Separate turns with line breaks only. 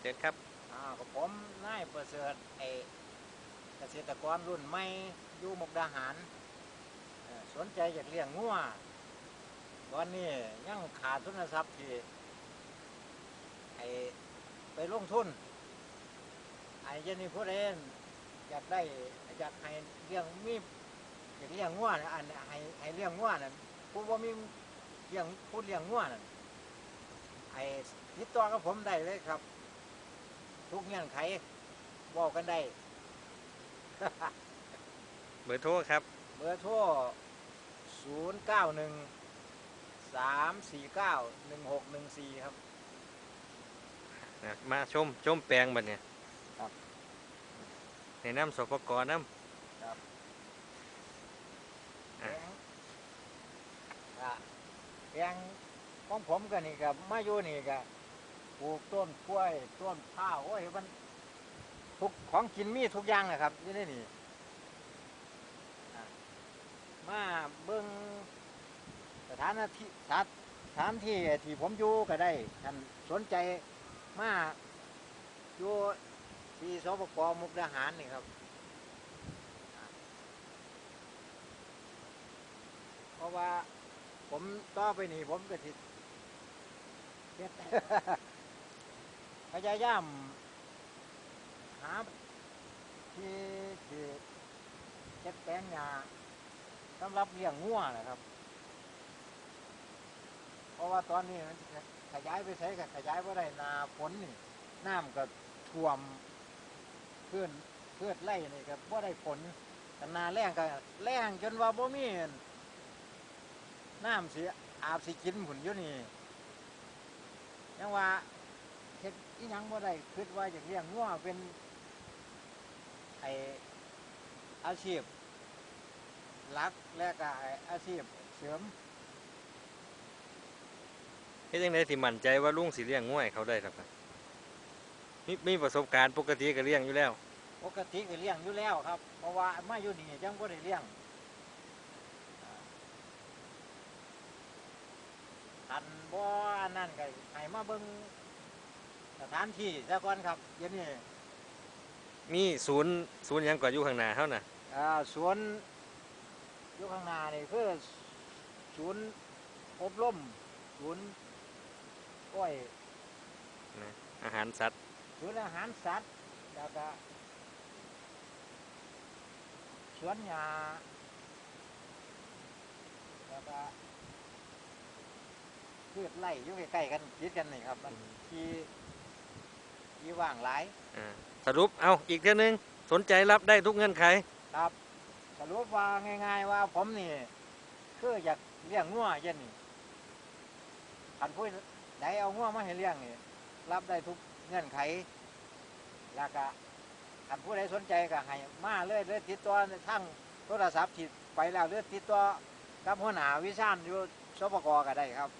เชิญครับ
อ่ากับผมนายประเสริฐไอเกษตรกรรุ่นใหม่อยู่มุกดาหารเอ่อสนใจอยากเลี้ยงงัวตอนนี้ยังขาดทุนทรัพย์ที่ไอไปลงทุนไอเจนี่พูดเองอยากได้อยากให้เลี้ยงมีอยากเลี้ยงงัวนะอันให้ให้เลี้ยงงัวนั่นผู้ว่ามีเลี้ยงผู้เลี้ยงงัวนั่นไอติดต่อกับผมได้เลยครับ ทุกเงื่อนไขบอกกันได้
เบอร์โทรครับ
เบอร์โทร0 9 1 3 4 9 1 6 1 4 ครับ
นะมาชมชมแปลงบัดเนี่ย
ครับ
ในน้ำสปกรน้
ครับ
อะ
แปลงอะแปลงของผมกันนี่กับมาอยู่นี่กับ ปลูกต้นกล้วยต้นข้าวโอ้ยมันทุกของกินมีทุกอย่างนะครับอยู่นนี่อะมาเบิ้งสถานที่สถสถานที่ที่ผมอยู่ก็ได้ท่านสนใจมาอยู่ที่สปปมุกดาหารนี่ครับ เพราะว่าผมต่อไปนี่ผมก็สิเฮ็ด พยายามหาที่ที่เช็ดแปลงยาสำหรับเลี้ยงงัวนะครับ เพราะว่าตอนนี้มันขยายไปใช้กับขยายว่าได้นาฝนนี่น้ำก็ท่วมเพื่อนเพื่อนไร่นี่ก็ว่าได้ผลแต่นาแรงก็แรงจนว่าบ่มีน้ำสิอาบสิกินผุนอยู่นี่ยังว่า เฮ็ดอีหยังบ่ได้คิดว่าอยากเลี้ยงงัวเป็นไออาชีพหลักและก็ไอ้อาชีพเสริมำ
เฮ็ดยังไงสิมั่นใจว่าลุงสิเลี้ยงง่วยเขาได้ครับมีมีประสบการณ์ปกติก็เลี้ยงอยู่แล้ว
ปกติก็เลี้ยงอยู่แล้วครับ เพราะว่ามาอยู่นี่ยังบ่ได้เลี้ยงทันบ่อันนั่นก็ให้มาเบิ่ง สถานที่ซะก่อนครับเดี๋ยวนี้
มีศูนย์ศูนย์หยังก่อนอยู่ข้างหน้าเฮาน่ะ
อ่าสวนอยู่ข้างหน้านี่คือศูนย์อบรมศูนย์ก้อย
อาหารสัตว์
ศูนย์อาหารสัตว์แล้วก็สวนยาแล้วก็พืชไร่อยู่ใกล้ๆกันติดกันนี่ครับมันที่ ที่ว่างหลาย
อ่าสรุปเอาอีกเท่านึงสนใจรับได้ทุกเงื่อนไข
ครับสรุปว่าง่าย ๆ ว่าผมนี่คืออยากเลี้ยงงัวเย็นนี่ขันพูดไหนเอางัวมาให้เลี้ยงนี่รับได้ทุกเงื่อนไขแล้วก็ขันผู้ใดสนใจก็ให้มาเลยเลยติดต่อทั้งโทรศัพท์ที่ไปแล้วหรือติดต่อกับหัวหน้าวิชาญอยู่สปกก็ได้ครับ